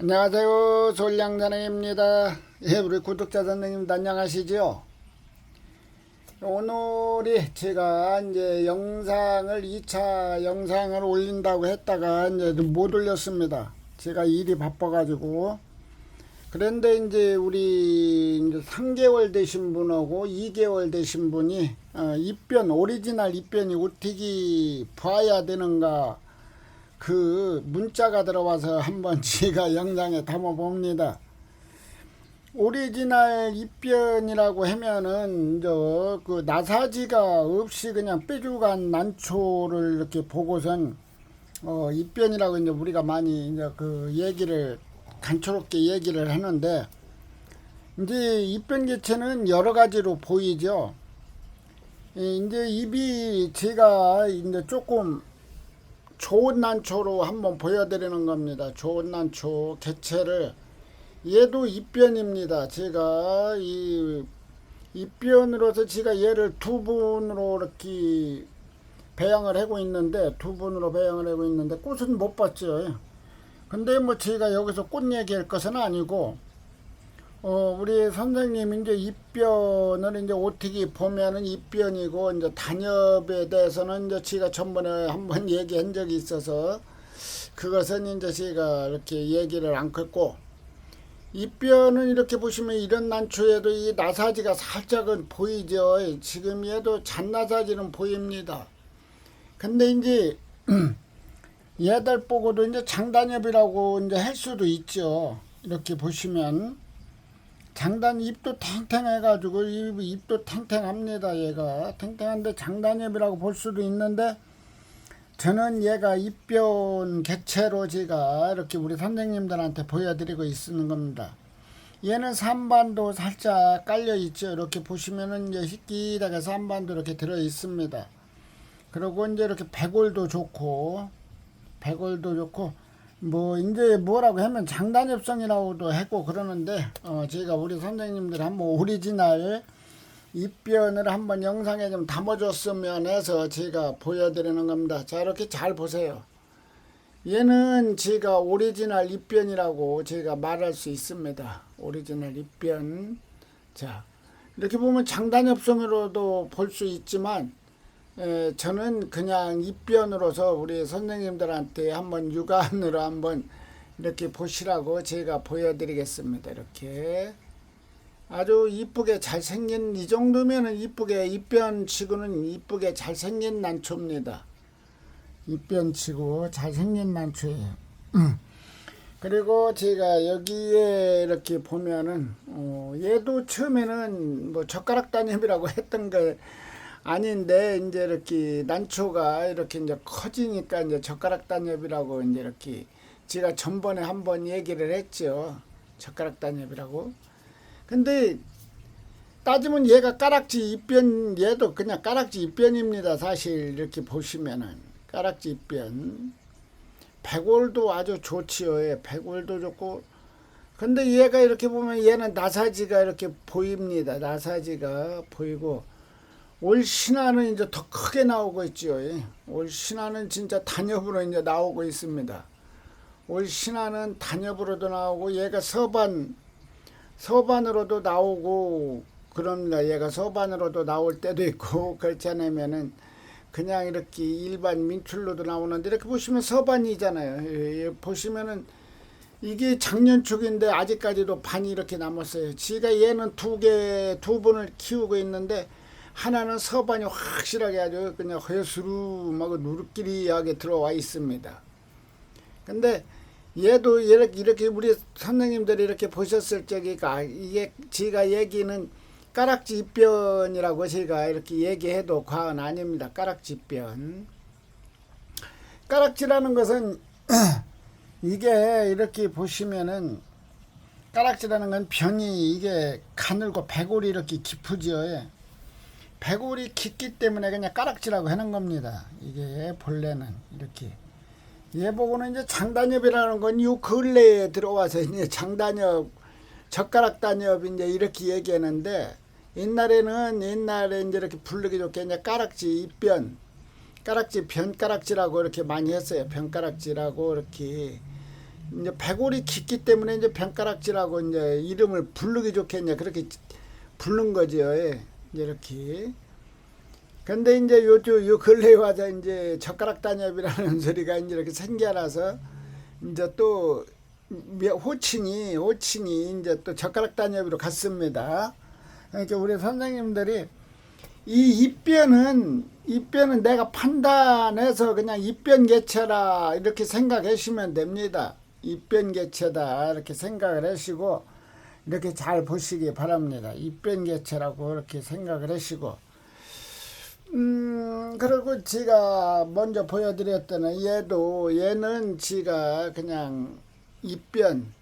안녕하세요. 솔량자네입니다. 예, 우리 구독자 선생님도 안녕하시죠? 오늘이 제가 이제 영상을 2차 영상을 올린다고 했다가 이제 못 올렸습니다. 제가 일이 바빠가지고. 그런데 이제 우리 이제 3개월 되신 분하고 2개월 되신 분이 어, 입변, 오리지널 입변이 어떻게 봐야 되는가 그 문자가 들어와서 한번 제가 영상에 담아 봅니다. 오리지널 입변이라고 하면은 저그 나사지가 없이 그냥 뾰족한 난초를 이렇게 보고선 어 입변이라고 이제 우리가 많이 이제 그 얘기를 간초롭게 얘기를 하는데 이제 입변 개체는 여러 가지로 보이죠. 예, 이제 입이 제가 이제 조금 좋은 난초로 한번 보여드리는 겁니다. 좋은 난초 개체를 얘도 입변입니다. 제가 이 입변으로서 제가 얘를 두 분으로 이렇게 배양을 하고 있는데 두 분으로 배양을 하고 있는데 꽃은 못 봤죠. 근데 뭐 제가 여기서 꽃 얘기할 것은 아니고 어 우리 선생님 이제 입변을 이제 어떻게 보면은 입변이고 이제 단엽에 대해서는 이제 제가 전번에 한번 얘기한 적이 있어서 그것은 이제 제가 이렇게 얘기를 안 했고 입변은 이렇게 보시면 이런 난초에도 이 나사지가 살짝은 보이죠. 지금 얘도 잔나사지는 보입니다. 근데 이제 얘들 보고도 이제 장단엽이라고 이제 할 수도 있죠. 이렇게 보시면 장단 입도 탱탱해가지고 입, 입도 탱탱합니다. 얘가 탱탱한데 장단엽이라고 볼 수도 있는데 저는 얘가 입변 개체로 제가 이렇게 우리 선생님들한테 보여드리고 있는 겁니다. 얘는 산반도 살짝 깔려 있죠. 이렇게 보시면은 이제 희끼하게 산반도 이렇게 들어 있습니다. 그리고 이제 이렇게 백골도 좋고 백골도 좋고 뭐 이제 뭐라고 하면 장단엽성이라고도 했고 그러는데 어 제가 우리 선생님들 한번 오리지널 입변을 한번 영상에 좀 담아줬으면 해서 제가 보여드리는 겁니다. 자 이렇게 잘 보세요. 얘는 제가 오리지널 입변이라고 제가 말할 수 있습니다. 오리지널 입변. 자 이렇게 보면 장단엽성으로도 볼 수 있지만 에, 저는 그냥 입변으로서 우리 선생님들한테 한번 육안으로 한번 이렇게 보시라고 제가 보여드리겠습니다. 이렇게 아주 이쁘게 잘생긴 이 정도면은 이쁘게 입변치고는 이쁘게 잘생긴 난초입니다. 입변치고 잘생긴 난초예요. 그리고 제가 여기에 이렇게 보면은 어, 얘도 처음에는 뭐 젓가락 단엽이라고 했던 게 아닌데 이제 이렇게 난초가 이렇게 이제 커지니까 이제 젓가락 단엽이라고 이제 이렇게 제가 전번에 한 번 얘기를 했죠. 젓가락 단엽이라고. 근데 따지면 얘가 까락지 입변 얘도 그냥 까락지 입변입니다. 사실 이렇게 보시면은 까락지 입변. 백골도 아주 좋지요. 예, 백골도 좋고. 근데 얘가 이렇게 보면 얘는 나사지가 이렇게 보입니다. 나사지가 보이고 올 신화는 이제 더 크게 나오고 있지요. 예. 올 신화는 진짜 단엽으로 이제 나오고 있습니다. 올 신화는 단엽으로도 나오고 얘가 서반 서반으로도 나오고 그럽니다. 얘가 서반으로도 나올 때도 있고 그렇지 않으면은 그냥 이렇게 일반 민출로도 나오는데 이렇게 보시면 서반이잖아요. 예, 예, 보시면은 이게 작년 축인데 아직까지도 반이 이렇게 남았어요. 지가 얘는 두 개, 두 분을 키우고 있는데 하나는 서반이 확실하게 아주 그냥 허여스름하고 누르끼리하게 들어와 있습니다. 근데 얘도 이렇게, 우리 선생님들이 이렇게 보셨을 적이가 이게 제가 얘기는 까락지 입변이라고 제가 이렇게 얘기해도 과언 아닙니다. 까락지 입변. 까락지라는 것은 이게 이렇게 보시면은 까락지라는 건 변이 이게 가늘고 배골이 이렇게 깊으지요. 예. 배골이 깊기 때문에 그냥 까락지라고 하는 겁니다. 이게 본래는 이렇게. 얘 보고는 이제 장단엽이라는 건 요 근래에 들어와서 이제 장단엽, 젓가락 단엽 이제 이렇게 얘기하는데 옛날에는 옛날에 이제 이렇게 부르기 좋게 이제 까락지 입변, 까락지 변까락지라고 이렇게 많이 했어요. 변까락지라고 이렇게 이제 배골이 깊기 때문에 이제 병가락지라고 이제 이름을 부르기 좋게 이제 그렇게 부른. 예. 이렇게. 근데 이제 요즘 요 근래에 와서 이제 젓가락 단엽이라는 소리가 이제 이렇게 생겨나서 이제 또 며- 호칭이 호칭이 이제 또 젓가락 단엽으로 갔습니다. 그러니까 우리 선생님들이 이 입변은 입변은 내가 판단해서 그냥 입변 개체라 이렇게 생각하시면 됩니다. 입변 개체다 이렇게 생각을 하시고 이렇게 잘 보시기 바랍니다. 입변 개체라고 이렇게 생각을 하시고 음 그리고 제가 먼저 보여드렸던 얘도 얘는 지가 그냥 입변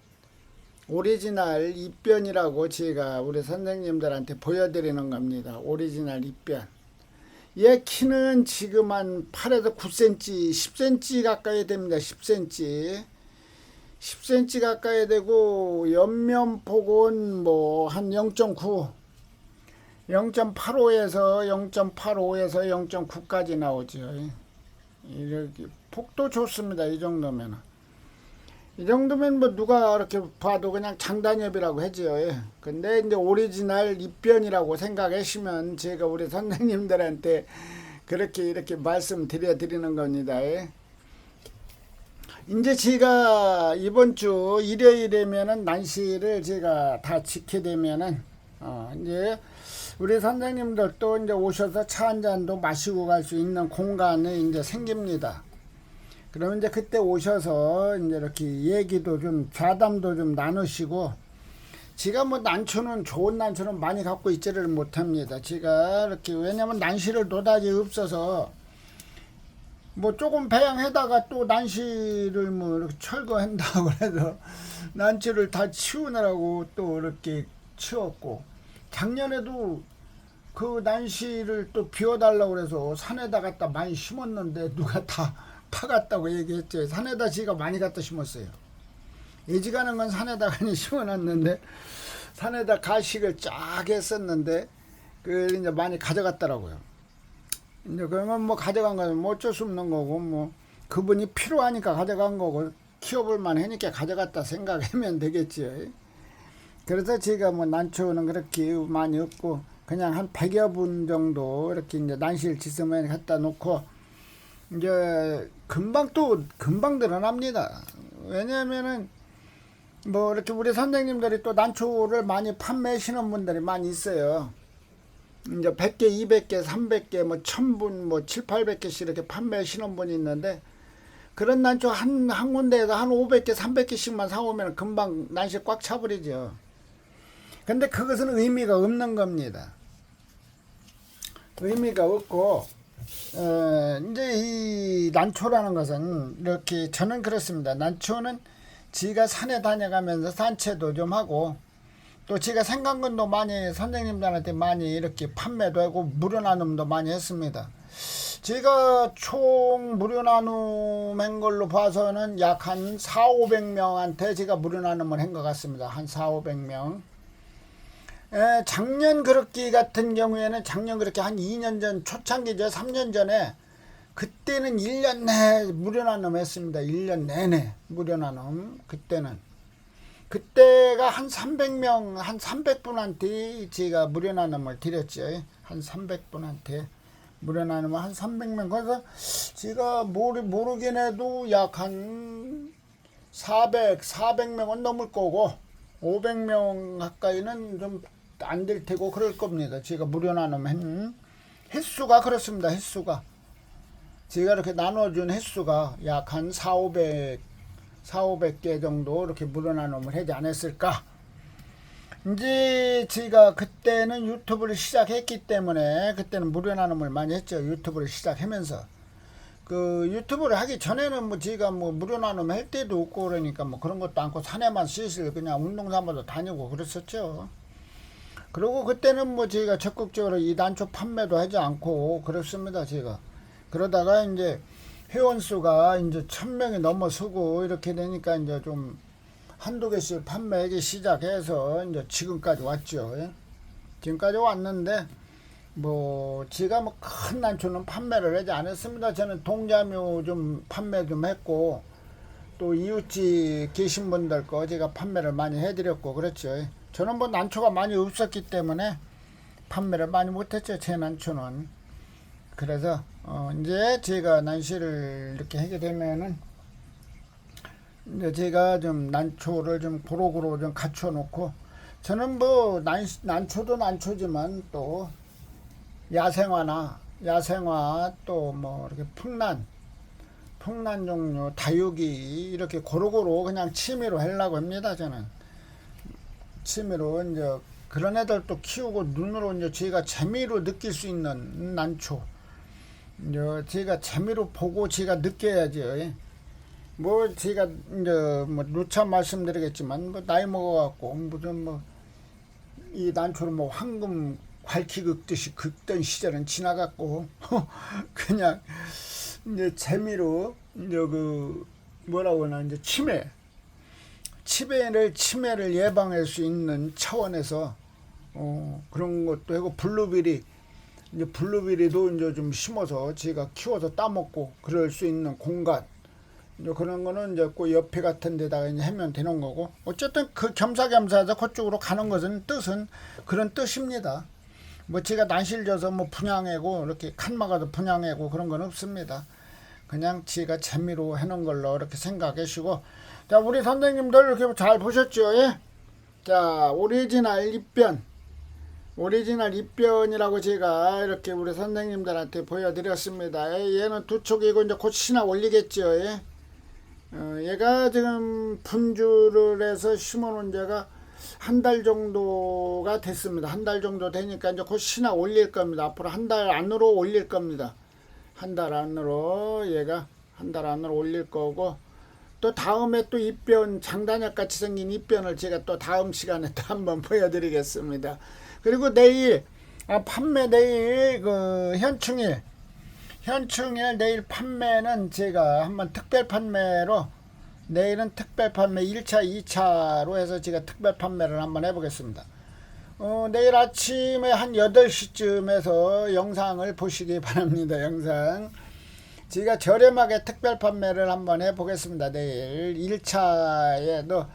오리지널 입변이라고 제가 우리 선생님들한테 보여드리는 겁니다. 오리지널 입변. 얘 키는 지금 한 8에서 9cm, 10cm 가까이 됩니다. 10cm. 10cm 가까이 되고 옆면 폭은 뭐 한 0.9, 0.85에서 0.85에서 0.9까지 나오죠. 이렇게 폭도 좋습니다. 이 정도면은. 이 정도면 뭐 누가 이렇게 봐도 그냥 장단엽이라고 하지요. 예. 근데 이제 오리지널 입변이라고 생각하시면 제가 우리 선생님들한테 그렇게 이렇게 말씀드려 드리는 겁니다. 예. 이제 제가 이번 주 일요일이면은 난시를 제가 다 지게 되면은 어 이제 우리 선생님들도 이제 오셔서 차 한 잔도 마시고 갈 수 있는 공간이 이제 생깁니다. 그러면 이제 그때 오셔서 이제 이렇게 얘기도 좀 좌담도 좀 나누시고 제가 뭐 난초는 좋은 난초는 많이 갖고 있지를 못합니다. 제가 이렇게 왜냐면 난시를 노다지 없어서 뭐 조금 배양해다가 또 난시를 뭐 이렇게 철거한다고 해서 난초를 다 치우느라고 또 이렇게 치웠고 작년에도 그 난시를 또 비워달라고 그래서 산에다 갖다 많이 심었는데 누가 다 파갔다고 얘기했죠. 산에다 지가 많이 갖다 심었어요. 예지가는 건 산에다 그냥 심어놨는데 산에다 가식을 쫙 했었는데 그 이제 많이 가져갔더라고요. 이제 그러면 뭐 가져간 거는 뭐 어쩔 수 없는 거고 뭐 그분이 필요하니까 가져간 거고 키워볼 만하니까 가져갔다 생각하면 되겠지요. 그래서 제가 뭐 난초는 그렇게 많이 없고 그냥 한 100여 분 정도 이렇게 이제 난실 지스면 갖다 놓고 이제 금방 또 금방 늘어납니다. 왜냐면은 뭐 이렇게 우리 선생님들이 또 난초를 많이 판매하시는 분들이 많이 있어요. 이제 100개, 200개, 300개, 뭐 1000분, 뭐 7, 800개씩 이렇게 판매하시는 분이 있는데 그런 난초 한, 한 군데에서 한 500개, 300개씩만 사오면 금방 난시 꽉 차버리죠. 근데 그것은 의미가 없는 겁니다. 의미가 없고, 어, 이제 이 난초라는 것은 이렇게 저는 그렇습니다. 난초는 지가 산에 다녀가면서 산채도 좀 하고 또 제가 생강근도 많이 선생님들한테 많이 이렇게 판매도 하고 무료 나눔도 많이 했습니다. 제가 총 무료 나눔 한 걸로 봐서는 약 한 4, 500명한테 제가 무료 나눔을 한 것 같습니다. 한 4, 500명. 에, 작년 그렇기 같은 경우에는 작년 그렇게 한 2년 전 초창기죠. 3년 전에 그때는 1년 내내 무료 나눔 했습니다. 1년 내내 무료 나눔. 그때는. 그때가 한 300명, 한 300분한테 제가 무료 나눔을 드렸죠. 한 300분한테 무료 나눔을 한 300명. 그래서 제가 모르, 모르긴 해도 약 한 400, 400명은 넘을 거고 500명 가까이는 좀 안 될 테고 그럴 겁니다. 제가 무료 나눔한 횟수가 그렇습니다. 횟수가. 제가 이렇게 나눠준 횟수가 약 한 4, 500, 4, 500개 정도 이렇게 무료 나눔을 하지 않았을까. 이제 제가 그때는 유튜브를 시작했기 때문에 그때는 무료 나눔을 많이 했죠. 유튜브를 시작하면서. 그 유튜브를 하기 전에는 뭐 제가 뭐 무료 나눔 할 때도 없고 그러니까 뭐 그런 것도 않고 산에만 슬슬 그냥 운동 삼아도 다니고 그랬었죠. 그리고 그때는 뭐 저희가 적극적으로 이 단초 판매도 하지 않고 그렇습니다. 제가. 그러다가 이제 회원 수가 이제 천 명이 넘어서고 이렇게 되니까 이제 좀 한두 개씩 판매하기 시작해서 이제 지금까지 왔죠. 예? 지금까지 왔는데 뭐 제가 뭐 큰 난초는 판매를 하지 않았습니다. 저는 동자묘 좀 판매 좀 했고 또 이웃집 계신 분들 거 제가 판매를 많이 해드렸고 그렇죠. 저는 뭐 난초가 많이 없었기 때문에 판매를 많이 못했죠. 제 난초는. 그래서 어 이제 제가 난시를 이렇게 하게 되면은 이제 제가 좀 난초를 좀 고루고루 좀 갖춰 놓고 저는 뭐 난, 난초도 난초지만 또 야생화나 야생화 또 뭐 이렇게 풍란 풍란 종류 다육이 이렇게 고루고루 그냥 취미로 하려고 합니다 저는. 취미로 이제 그런 애들 또 키우고 눈으로 이제 제가 재미로 느낄 수 있는 난초 이제 제가 재미로 보고 제가 느껴야죠. 예. 뭐 제가 이제 뭐 누차 말씀드리겠지만 뭐 나이 먹어갖고 무슨 뭐 이 난초를 뭐 황금 괄키 긁듯이 긁던 시절은 지나갔고 그냥 이제 재미로 이제 그 뭐라고 하나 이제 치매 치매를 치매를 예방할 수 있는 차원에서 어 그런 것도 하고 블루베리 이제 블루베리도 이제 좀 심어서 제가 키워서 따먹고 그럴 수 있는 공간 이제 그런 거는 이제 그 옆에 같은 데다가 이제 하면 되는 거고 어쨌든 그 겸사겸사해서 그쪽으로 가는 것은 뜻은 그런 뜻입니다. 뭐 제가 난실져서 뭐 분양하고 이렇게 칸막아도 분양하고 그런 건 없습니다. 그냥 제가 재미로 해놓은 걸로 이렇게 생각하시고 자 우리 선생님들 이렇게 잘 보셨죠? 예? 자 오리지널 입변 오리지널 입변이라고 제가 이렇게 우리 선생님들한테 보여드렸습니다. 예, 얘는 두 촉이고 이제 곧 신화 올리겠죠. 예? 어, 얘가 지금 분주를 해서 심어놓은 지가 한 달 정도가 됐습니다. 한 달 정도 되니까 이제 곧 신화 올릴 겁니다. 앞으로 한 달 안으로 올릴 겁니다. 한 달 안으로 얘가 한 달 안으로 올릴 거고 또 다음에 또 입변 장단약 같이 생긴 입변을 제가 또 다음 시간에 또 한번 보여드리겠습니다. 그리고 내일 아, 판매 내일 그 현충일 현충일 내일 판매는 제가 한번 특별 판매로 내일은 특별 판매 1차 2차로 해서 제가 특별 판매를 한번 해보겠습니다. 어, 내일 아침에 한 8시쯤에서 영상을 보시기 바랍니다. 영상. 제가 저렴하게 특별 판매를 한번 해보겠습니다. 내일 1차에도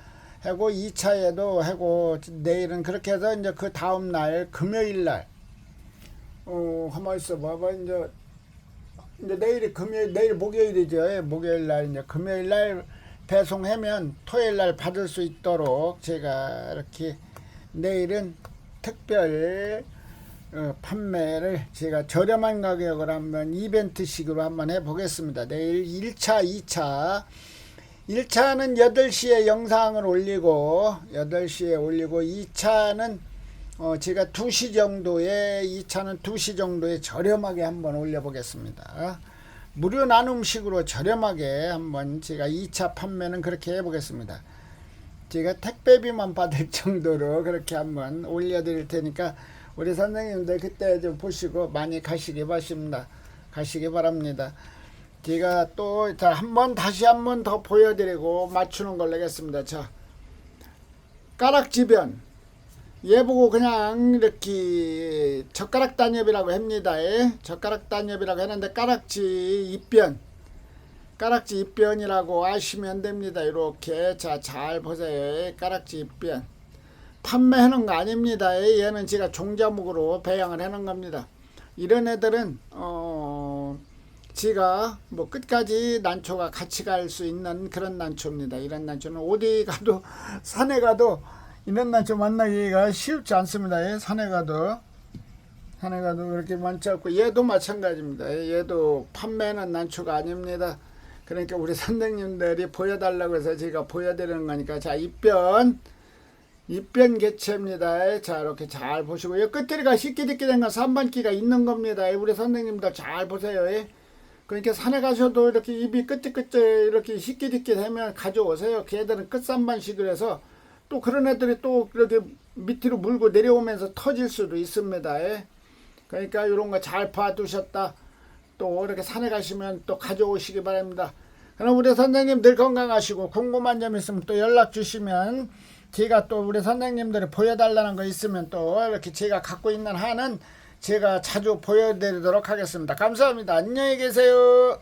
하고 2차에도 하고 내일은 그렇게 해서 이제 그 다음 날 금요일 날 어, 한번 있어 봐봐 이제 이제 내일이 금요일 내일 목요일이죠. 예, 목요일 날 이제 금요일 날 배송하면 토요일 날 받을 수 있도록 제가 이렇게 내일은 특별 어, 판매를 제가 저렴한 가격으로 한번 이벤트식으로 한번 해보겠습니다. 내일 1차, 2차 1차는 8시에 영상을 올리고 8시에 올리고 2차는 어 제가 2시 정도에 2차는 2시 정도에 저렴하게 한번 올려보겠습니다. 무료 나눔식으로 저렴하게 한번 제가 2차 판매는 그렇게 해보겠습니다. 제가 택배비만 받을 정도로 그렇게 한번 올려드릴 테니까 우리 선생님들 그때 좀 보시고 많이 가시기 바랍니다. 가시기 바랍니다. 제가 또한번 다시 한 번 더 보여드리고 맞추는 걸로 하겠습니다. 자, 까락지변 얘 보고 그냥 이렇게 젓가락 단엽이라고 합니다. 예? 젓가락 단엽이라고 했는데 까락지 입변 까락지 입변이라고 아시면 됩니다. 이렇게 자 잘 보세요. 예? 까락지 입변 판매하는 거 아닙니다. 예? 얘는 제가 종자목으로 배양을 해놓은 겁니다. 이런 애들은 어 지가 뭐 끝까지 난초가 같이 갈 수 있는 그런 난초입니다. 이런 난초는 어디 가도 산에 가도 이런 난초 만나기가 쉽지 않습니다. 예, 산에 가도 산에 가도 그렇게 많지 않고 얘도 마찬가지입니다. 예, 얘도 판매하는 난초가 아닙니다. 그러니까 우리 선생님들이 보여달라고 해서 제가 보여드리는 거니까 자 입변 입변 개체입니다. 자 이렇게 잘 보시고 이 끝들이가 희끼디끼 된건 3반기가 있는 겁니다. 우리 선생님들 잘 보세요. 예. 그러니까 산에 가셔도 이렇게 입이 끄적끄적 이렇게 희끼디끼 되면 가져오세요. 걔들은 끝산반식을 해서 또 그런 애들이 또 이렇게 밑으로 물고 내려오면서 터질 수도 있습니다. 예. 그러니까 이런 거 잘 봐두셨다. 또 이렇게 산에 가시면 또 가져오시기 바랍니다. 그럼 우리 선생님 늘 건강하시고 궁금한 점 있으면 또 연락 주시면 제가 또 우리 선생님들이 보여달라는 거 있으면 또 이렇게 제가 갖고 있는 한은 제가 자주 보여드리도록 하겠습니다. 감사합니다. 안녕히 계세요.